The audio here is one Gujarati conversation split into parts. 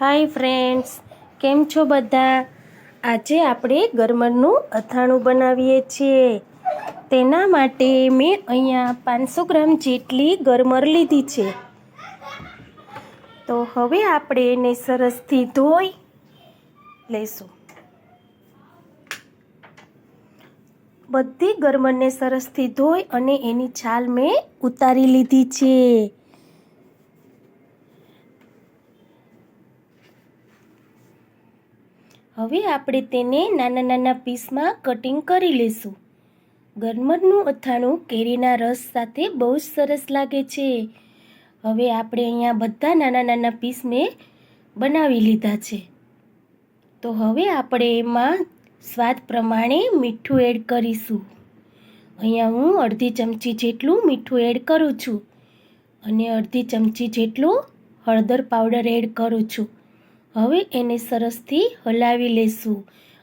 હાય ફ્રેન્ડ્સ, કેમ છો બધા? આજે આપણે ગરમરનું અથાણું બનાવીએ છીએ. તેના માટે મેં અહીંયા પાંચસો ગ્રામ જેટલી ગરમર લીધી છે. તો હવે આપણે એને સરસથી ધોઈ લઈશું. બધી ગરમરને સરસથી ધોઈ અને એની છાલ મેં ઉતારી લીધી છે. હવે આપણે તેને નાના નાના પીસમાં કટિંગ કરી લઈશું. ગરમરનું અથાણું કેરીના રસ સાથે બહુ જ સરસ લાગે છે. હવે આપણે અહીંયા બધા નાના નાના પીસ મેં બનાવી લીધા છે. તો હવે આપણે એમાં સ્વાદ પ્રમાણે મીઠું એડ કરીશું. અહીંયા હું અડધી ચમચી જેટલું મીઠું એડ કરું છું. અને અડધી ચમચી જેટલું હળદર પાવડર એડ કરું છું. હવે એને સરસથી હલાવી લેશું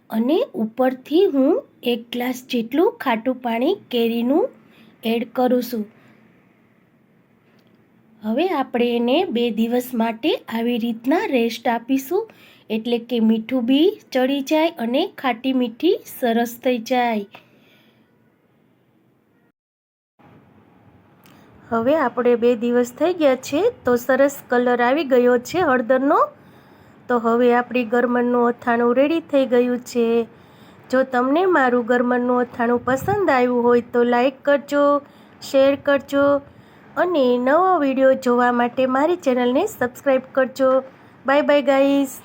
અને ઉપરથી હું એક ગ્લાસ જેટલું ખાટું પાણી કેરીનું એડ કરું છું. હવે આપણે એને બે દિવસ માટે આવી રીતના રેસ્ટ આપીશું એટલે કે મીઠું બી ચડી જાય અને ખાટી મીઠી સરસ થઈ જાય. હવે આપણે બે દિવસ થઈ ગયા છે તો સરસ કલર આવી ગયો છે હળદરનો. તો હવે આપણી ગરમરનું અથાણું રેડી થઈ ગયું છે. જો તમને મારું ગરમરનું અથાણું પસંદ આવ્યું હોય તો લાઈક કરજો શેર કરજો અને નવો વીડિયો જોવા માટે મારી ચેનલને સબસ્ક્રાઈબ કરજો. Bye bye guys